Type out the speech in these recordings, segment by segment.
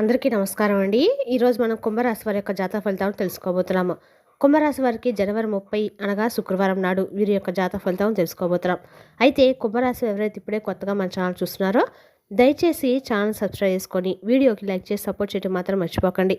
అందరికీ నమస్కారం అండి. ఈరోజు మనం కుంభరాశి వారి యొక్క జాతక ఫలితాలను తెలుసుకోబోతున్నాము. కుంభరాశి వారికి జనవరి ముప్పై అనగా శుక్రవారం నాడు వీరి యొక్క జాతక ఫలితాలను తెలుసుకోబోతున్నాం. అయితే కుంభరాశి ఎవరైతే ఇప్పుడే కొత్తగా మన ఛానల్ చూస్తున్నారో దయచేసి ఛానల్ సబ్స్క్రైబ్ చేసుకొని వీడియోకి లైక్ చేసి సపోర్ట్ చేయడం మాత్రం మర్చిపోకండి.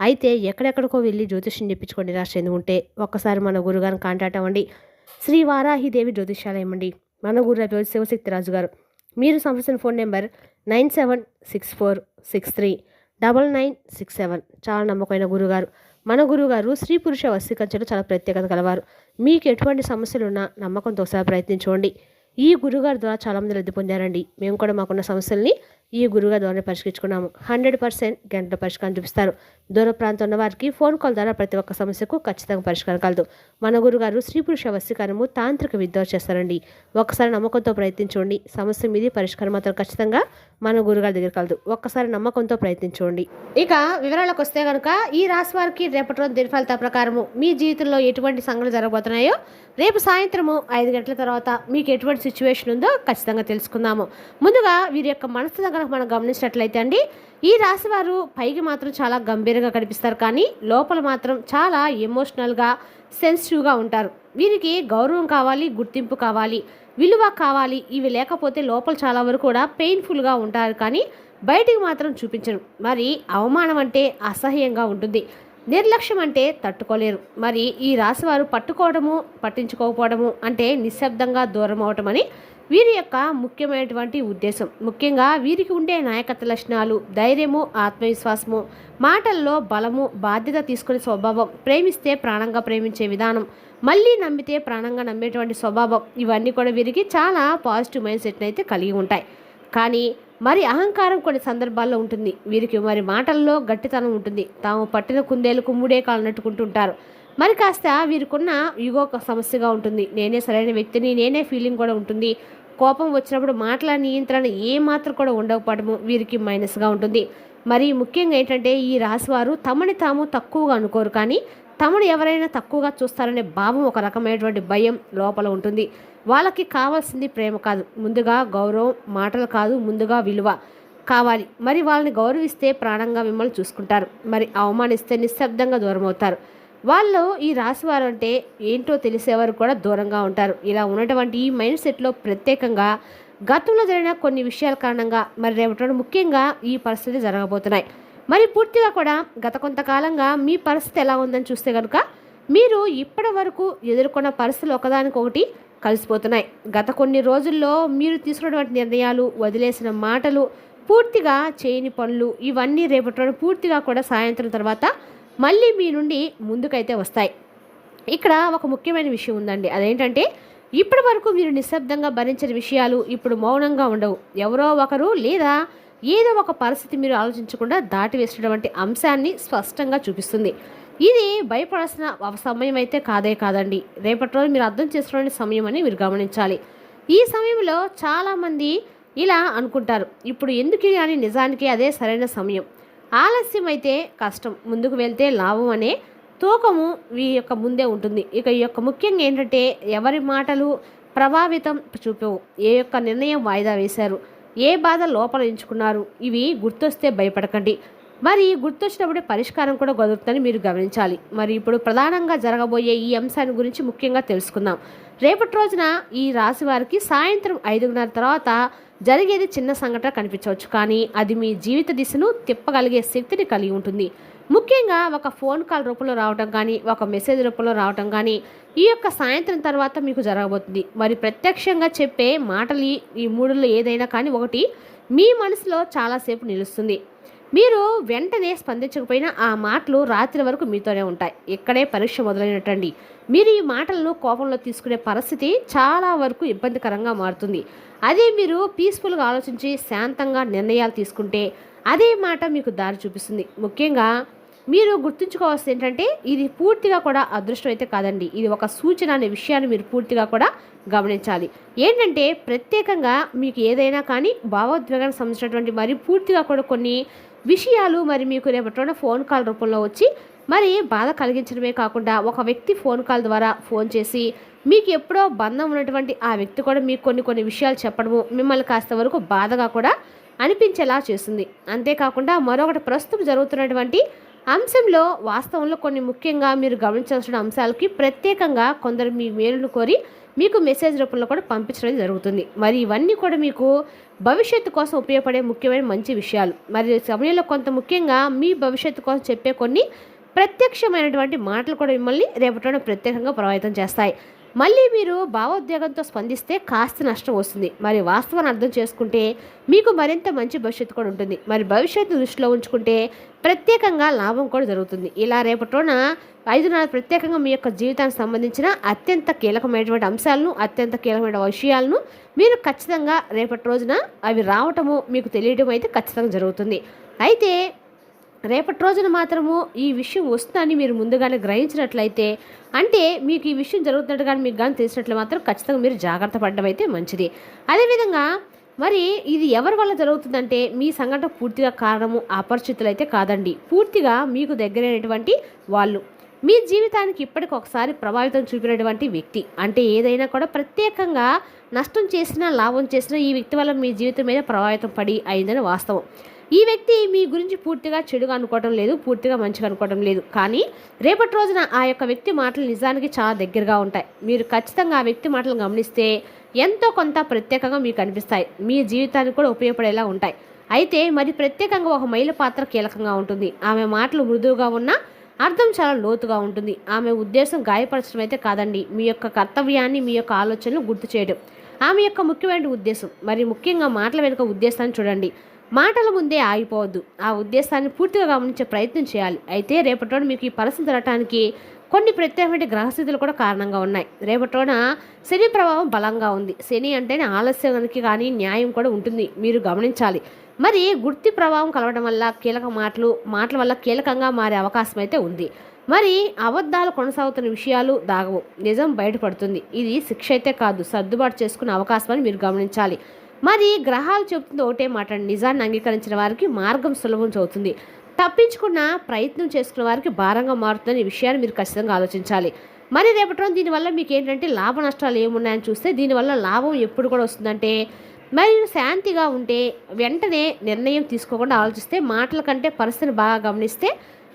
అయితే ఎక్కడెక్కడికో వెళ్ళి జ్యోతిష్యం చెప్పించుకోండి నిరాశ ఎందుకుంటే ఉంటే ఒక్కసారి మన గురుగారిని కాంటాక్ట్ అవ్వండి. శ్రీ వారాహిదేవి జ్యోతిష్యాలయం అండి. మన గురు పేరు శివశక్తి రాజు గారు. మీరు సంప్రదించిన phone number nine seven six four six three double nine six seven. చాలా నమ్మకమైన గురుగారు. మన గురుగారు స్త్రీ పురుష వశీకరించడం చాలా ప్రత్యేకత కలవారు మీకు ఎటువంటి సమస్యలు ఉన్నా నమ్మకంతో ఒకసారి ప్రయత్నించుకోండి ఈ గురుగారి ద్వారా చాలామంది లబ్ధి పొందారండి. మేము కూడా మాకున్న సమస్యల్ని ఈ గురువుగా ద్వారా పరిష్కరించుకున్నాము. హండ్రెడ్ పర్సెంట్ గంటల పరిష్కారం చూపిస్తారు. దూర ప్రాంతం ఉన్న వారికి ఫోన్ కాల్ ద్వారా ప్రతి ఒక్క సమస్యకు ఖచ్చితంగా పరిష్కారం కలదు. మన గురుగారు స్త్రీ పురుష వశీకరణము తాంత్రిక విద్య చేస్తారండి. ఒకసారి నమ్మకంతో ప్రయత్నించండి సమస్య మీది పరిష్కారం మాత్రం ఖచ్చితంగా మన గురుగారి దగ్గర కలదు. ఒక్కసారి నమ్మకంతో ప్రయత్నించండి ఇక వివరాలకు వస్తే కనుక ఈ రాశి వారికి రేపటి రోజు దిన ప్రకారము మీ జీవితంలో ఎటువంటి సంఘటనలు జరగబోతున్నాయో రేపు సాయంత్రము ఐదు గంటల తర్వాత మీకు ఎటువంటి సిచ్యువేషన్ ఉందో ఖచ్చితంగా తెలుసుకుందాము. ముందుగా వీరి యొక్క మనసు దగ్గర మనం గమనించినట్లయితే అండి ఈ రాశి వారు పైకి మాత్రం చాలా గంభీరంగా కనిపిస్తారు. కానీ లోపల మాత్రం చాలా ఎమోషనల్గా సెన్సిటివ్గా ఉంటారు. వీరికి గౌరవం కావాలి గుర్తింపు కావాలి విలువ కావాలి. ఇవి లేకపోతే లోపల చాలా వరకు కూడా పెయిన్ఫుల్గా ఉంటారు. కానీ బయటికి మాత్రం చూపించరు. మరి అవమానం అంటే అసహ్యంగా ఉంటుంది. నిర్లక్ష్యం అంటే తట్టుకోలేరు. మరి ఈ రాశివారు పట్టుకోవడము పట్టించుకోకపోవడము అంటే నిశ్శబ్దంగా దూరం అవటం అని వీరి యొక్క ముఖ్యమైనటువంటి ఉద్దేశం. ముఖ్యంగా వీరికి ఉండే నాయకత్వ లక్షణాలు ధైర్యము ఆత్మవిశ్వాసము మాటల్లో బలము బాధ్యత తీసుకునే స్వభావం ప్రేమిస్తే ప్రాణంగా ప్రేమించే విధానం మళ్ళీ నమ్మితే ప్రాణంగా నమ్మేటువంటి స్వభావం ఇవన్నీ కూడా వీరికి చాలా పాజిటివ్ మైండ్ సెట్ని అయితే కలిగి ఉంటాయి. కానీ మరి అహంకారం కొన్ని సందర్భాల్లో ఉంటుంది. వీరికి మరి మాటల్లో గట్టితనం ఉంటుంది. తాము పట్టిన కుందేలకు మూడే కాలు నట్టుకుంటుంటారు మరి కాస్త వీరికున్న యుగో ఒక సమస్యగా ఉంటుంది. నేనే సరైన వ్యక్తిని నేనే ఫీలింగ్ కూడా ఉంటుంది. కోపం వచ్చినప్పుడు మాటల నియంత్రణ ఏమాత్రం కూడా ఉండకపోవడము వీరికి మైనస్గా ఉంటుంది. మరి ముఖ్యంగా ఏంటంటే ఈ రాశివారు తమని తాము తక్కువగా అనుకోరు కానీ తమను ఎవరైనా తక్కువగా చూస్తారనే భావం ఒక రకమైనటువంటి భయం లోపల ఉంటుంది. వాళ్ళకి కావాల్సింది ప్రేమ కాదు. ముందుగా గౌరవం మాటలు కాదు ముందుగా విలువ కావాలి. మరి వాళ్ళని గౌరవిస్తే ప్రాణంగా మిమ్మల్ని చూసుకుంటారు. మరి అవమానిస్తే నిశ్శబ్దంగా దూరం అవుతారు వాళ్ళు ఈ రాశివారు అంటే ఏంటో తెలిసేవారు కూడా దూరంగా ఉంటారు. ఇలా ఉన్నటువంటి ఈ మైండ్ సెట్లో ప్రత్యేకంగా గతంలో జరిగిన కొన్ని విషయాల కారణంగా మరి రేపటి ముఖ్యంగా ఈ పరిస్థితి జరగబోతున్నాయి. మరి పూర్తిగా కూడా గత కొంతకాలంగా మీ పరిస్థితి ఎలా ఉందని చూస్తే కనుక మీరు ఇప్పటి వరకు ఎదుర్కొన్న పరిస్థితులు ఒకదానికొకటి కలిసిపోతున్నాయి. గత కొన్ని రోజుల్లో మీరు తీసుకున్నటువంటి నిర్ణయాలు వదిలేసిన మాటలు పూర్తిగా చేయని పనులు ఇవన్నీ రేపటి పూర్తిగా కూడా సాయంత్రం తర్వాత మళ్ళీ మీ నుండి ముందుకైతే వస్తాయి. ఇక్కడ ఒక ముఖ్యమైన విషయం ఉందండి. అదేంటంటే ఇప్పటి వరకు మీరు నిశ్శబ్దంగా భరించిన విషయాలు ఇప్పుడు మౌనంగా ఉండవు. ఎవరో ఒకరు లేదా ఏదో ఒక పరిస్థితి మీరు ఆలోచించకుండా దాటివేసినటువంటి అంశాన్ని స్పష్టంగా చూపిస్తుంది. ఇది భయపడాల్సిన సమయం అయితే కాదే కాదండి. రేపటి రోజు మీరు అర్థం చేసుకునే సమయం అని మీరు గమనించాలి. ఈ సమయంలో చాలామంది ఇలా అనుకుంటారు. ఇప్పుడు ఎందుకు అని నిజానికి అదే సరైన సమయం. ఆలస్యం అయితే కష్టం. ముందుకు వెళ్తే లాభం అనే తూకము ఈ యొక్క ముందే ఉంటుంది. ఇక ఈ యొక్క ముఖ్యంగా ఏంటంటే ఎవరి మాటలు ప్రభావితం చూపవు. ఏ యొక్క నిర్ణయం వాయిదా వేశారు? ఏ బాధ లోపల ఎంచుకున్నారు? ఇవి గుర్తొస్తే భయపడకండి. మరి గుర్తొచ్చినప్పుడే పరిష్కారం కూడా కుదురుతుందని మీరు గమనించాలి. మరి ఇప్పుడు ప్రధానంగా జరగబోయే ఈ అంశాన్ని గురించి ముఖ్యంగా తెలుసుకుందాం. రేపటి రోజున ఈ రాశి వారికి సాయంత్రం ఐదున్నర తర్వాత జరిగేది చిన్న సంఘటన కనిపించవచ్చు కానీ అది మీ జీవిత దిశను తిప్పగలిగే శక్తిని కలిగి ఉంటుంది. ముఖ్యంగా ఒక ఫోన్ కాల్ రూపంలో రావటం కానీ ఒక మెసేజ్ రూపంలో రావటం కానీ ఈ యొక్క సాయంత్రం తర్వాత మీకు జరగబోతుంది. మరి ప్రత్యక్షంగా చెప్పే మాటలు ఈ మూడులో ఏదైనా కానీ ఒకటి మీ మనసులో చాలాసేపు నిలుస్తుంది. మీరు వెంటనే స్పందించకపోయినా ఆ మాటలు రాత్రి వరకు మీతోనే ఉంటాయి. ఇక్కడే పరీక్ష మొదలైనట్టండి. మీరు ఈ మాటలను కోపంలో తీసుకునే పరిస్థితి చాలా వరకు ఇబ్బందికరంగా మారుతుంది. అదే మీరు పీస్ఫుల్గా ఆలోచించి శాంతంగా నిర్ణయాలు తీసుకుంటే అదే మాట మీకు దారి చూపిస్తుంది. ముఖ్యంగా మీరు గుర్తుంచుకోవాల్సింది ఏంటంటే ఇది పూర్తిగా కూడా అదృష్టం అయితే కాదండి. ఇది ఒక సూచన అనే విషయాన్ని మీరు పూర్తిగా కూడా గమనించాలి. ఏంటంటే ప్రత్యేకంగా మీకు ఏదైనా కానీ భావోద్వేగానికి సంబంధించినటువంటి మరి పూర్తిగా కూడా కొన్ని విషయాలు మరి మీకు రేపటి ఫోన్ కాల్ రూపంలో వచ్చి మరి బాధ కలిగించడమే కాకుండా ఒక వ్యక్తి ఫోన్ కాల్ ద్వారా ఫోన్ చేసి మీకు ఎప్పుడో బంధం ఉన్నటువంటి ఆ వ్యక్తి కూడా మీకు కొన్ని కొన్ని విషయాలు చెప్పడము మిమ్మల్ని కాస్త వరకు బాధగా కూడా అనిపించేలా చేస్తుంది. అంతేకాకుండా మరొకటి ప్రస్తుతం జరుగుతున్నటువంటి అంశంలో వాస్తవంలో కొన్ని ముఖ్యంగా మీరు గమనించాల్సిన అంశాలకి ప్రత్యేకంగా కొందరు మీ మేలును కోరి మీకు మెసేజ్ రూపంలో కూడా పంపించడం జరుగుతుంది. మరి ఇవన్నీ కూడా మీకు భవిష్యత్తు కోసం ఉపయోగపడే ముఖ్యమైన మంచి విషయాలు. మరి సమయంలో కొంత ముఖ్యంగా మీ భవిష్యత్తు కోసం చెప్పే కొన్ని ప్రత్యక్షమైనటువంటి మాటలు కూడా మిమ్మల్ని రేపటి ప్రత్యేకంగా ప్రభావితం చేస్తాయి. మళ్ళీ మీరు భావోద్వేగంతో స్పందిస్తే కాస్త నష్టం వస్తుంది. మరి వాస్తవాన్ని అర్థం చేసుకుంటే మీకు మరింత మంచి భవిష్యత్తు కూడా ఉంటుంది. మరి భవిష్యత్తు దృష్టిలో ఉంచుకుంటే ప్రత్యేకంగా లాభం కూడా జరుగుతుంది. ఇలా రేపటిన ఐదు నాలుగు ప్రత్యేకంగా మీ యొక్క జీవితానికి సంబంధించిన అత్యంత కీలకమైనటువంటి అంశాలను అత్యంత కీలకమైన విషయాలను మీరు ఖచ్చితంగా రేపటి రోజున అవి రావటము మీకు తెలియడం అయితే ఖచ్చితంగా జరుగుతుంది. అయితే రేపటి రోజున మాత్రము ఈ విషయం వస్తుందని మీరు ముందుగానే గ్రహించినట్లయితే అంటే మీకు ఈ విషయం జరుగుతున్నట్టు కానీ మీకు కానీ తెలిసినట్లు మాత్రం ఖచ్చితంగా మీరు జాగ్రత్త పడడం అయితే మంచిది. అదేవిధంగా మరి ఇది ఎవరి వల్ల జరుగుతుందంటే మీ సంఘటన పూర్తిగా కారణము అపరిచితులు అయితే కాదండి. పూర్తిగా మీకు దగ్గరైనటువంటి వాళ్ళు. మీ జీవితానికి ఇప్పటికి ఒకసారి ప్రభావితం చూపినటువంటి వ్యక్తి. అంటే ఏదైనా కూడా ప్రత్యేకంగా నష్టం చేసినా లాభం చేసినా ఈ వ్యక్తి వల్ల మీ జీవితం మీద ప్రభావితం పడి అయిందని వాస్తవం. ఈ వ్యక్తి మీ గురించి పూర్తిగా చెడుగా అనుకోవడం లేదు పూర్తిగా మంచిగా అనుకోవడం లేదు. కానీ రేపటి రోజున ఆ యొక్క వ్యక్తి మాటలు నిజానికి చాలా దగ్గరగా ఉంటాయి. మీరు ఖచ్చితంగా ఆ వ్యక్తి మాటలు గమనిస్తే ఎంతో కొంత ప్రత్యేకంగా మీకు అనిపిస్తాయి. మీ జీవితానికి కూడా ఉపయోగపడేలా ఉంటాయి. అయితే మరి ప్రత్యేకంగా ఒక మహిళ పాత్ర కీలకంగా ఉంటుంది. ఆమె మాటలు మృదువుగా ఉన్నా అర్థం చాలా లోతుగా ఉంటుంది. ఆమె ఉద్దేశం గాయపరచడం అయితే కాదండి. మీ యొక్క కర్తవ్యాన్ని మీ యొక్క ఆలోచనలు గుర్తు చేయడం ఆమె యొక్క ముఖ్యమైన ఉద్దేశం. మరి ముఖ్యంగా మాటల వెనుక ఉద్దేశాన్ని చూడండి. మాటల ముందే ఆగిపోవద్దు. ఆ ఉద్దేశాన్ని పూర్తిగా గమనించే ప్రయత్నం చేయాలి. అయితే రేపటి మీకు ఈ పరిస్థితి జరగటానికి కొన్ని ప్రత్యేకమైన గ్రహస్థితులు కూడా కారణంగా ఉన్నాయి. రేపటిన శని ప్రభావం బలంగా ఉంది. శని అంటేనే ఆలస్యానికి కానీ న్యాయం కూడా ఉంటుంది. మీరు గమనించాలి. మరి గుర్తి ప్రభావం కలవడం వల్ల కీలక మాటలు మాటల వల్ల కీలకంగా మారే అవకాశం అయితే ఉంది. మరి అబద్ధాలు కొనసాగుతున్న విషయాలు దాగవు. నిజం బయటపడుతుంది. ఇది శిక్ష అయితే కాదు. సర్దుబాటు చేసుకునే అవకాశం అని మీరు గమనించాలి. మరి గ్రహాలు చెబుతుంది ఒకటే మాట నిజాన్ని అంగీకరించిన వారికి మార్గం సులభం చదువుతుంది. తప్పించుకున్న ప్రయత్నం చేసుకున్న వారికి భారంగా మారుతుందని విషయాన్ని మీరు ఖచ్చితంగా ఆలోచించాలి. మరి రేపటి రోజు దీనివల్ల మీకు ఏంటంటే లాభ నష్టాలు ఏమున్నాయని చూస్తే దీనివల్ల లాభం ఎప్పుడు కూడా వస్తుందంటే మరి శాంతిగా ఉంటే వెంటనే నిర్ణయం తీసుకోకుండా ఆలోచిస్తే మాటల కంటే పరిస్థితిని బాగా గమనిస్తే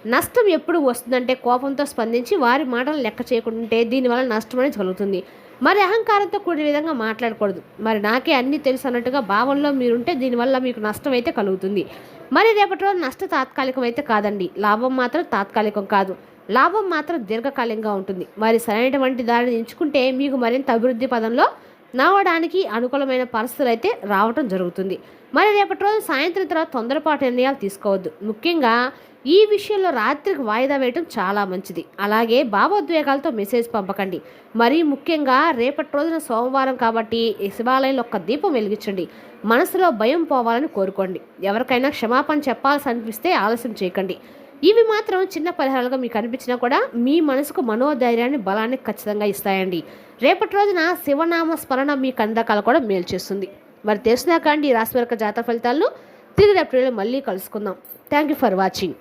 నష్టం ఎప్పుడు వస్తుందంటే కోపంతో స్పందించి వారి మాటలు లెక్క చేయకుంటే దీనివల్ల నష్టం అనేది కలుగుతుంది. మరి అహంకారంతో కూడిన విధంగా మాట్లాడకూడదు. మరి నాకే అన్నీ తెలుసు అన్నట్టుగా భావంలో మీరుంటే దీనివల్ల మీకు నష్టం అయితే కలుగుతుంది. మరి రేపటి రోజు నష్ట తాత్కాలికం అయితే కాదండి. లాభం మాత్రం తాత్కాలికం కాదు. లాభం మాత్రం దీర్ఘకాలికంగా ఉంటుంది. మరి సరైనటువంటి దారిని ఎంచుకుంటే మీకు మరింత అభివృద్ధి పదంలో నవ్వడానికి అనుకూలమైన పరిస్థితులు అయితే రావటం జరుగుతుంది. మరి రేపటి రోజు సాయంత్రం తర్వాత తొందరపాటు నిర్ణయాలు తీసుకోవద్దు. ముఖ్యంగా ఈ విషయంలో రాత్రికి వాయిదా వేయటం చాలా మంచిది. అలాగే భావోద్వేగాలతో మెసేజ్ పంపకండి. మరీ ముఖ్యంగా రేపటి రోజున సోమవారం కాబట్టి శివాలయంలో ఒక్క దీపం వెలిగించండి. మనసులో భయం పోవాలని కోరుకోండి. ఎవరికైనా క్షమాపణ చెప్పాల్సి అనిపిస్తే ఆలస్యం చేయకండి. ఇవి మాత్రం చిన్న పరిహారాలుగా మీకు అనిపించినా కూడా మీ మనసుకు మనోధైర్యాన్ని బలాన్ని ఖచ్చితంగా ఇస్తాయండి. రేపటి రోజున శివనామ స్మరణ మీ కందకాలు కూడా మేలు చేస్తుంది. మరి తెలిసినాక అండి ఈ రాశి వర్గ ఫలితాలను తిరిగి రేపటి మళ్ళీ కలుసుకుందాం. Thank you for watching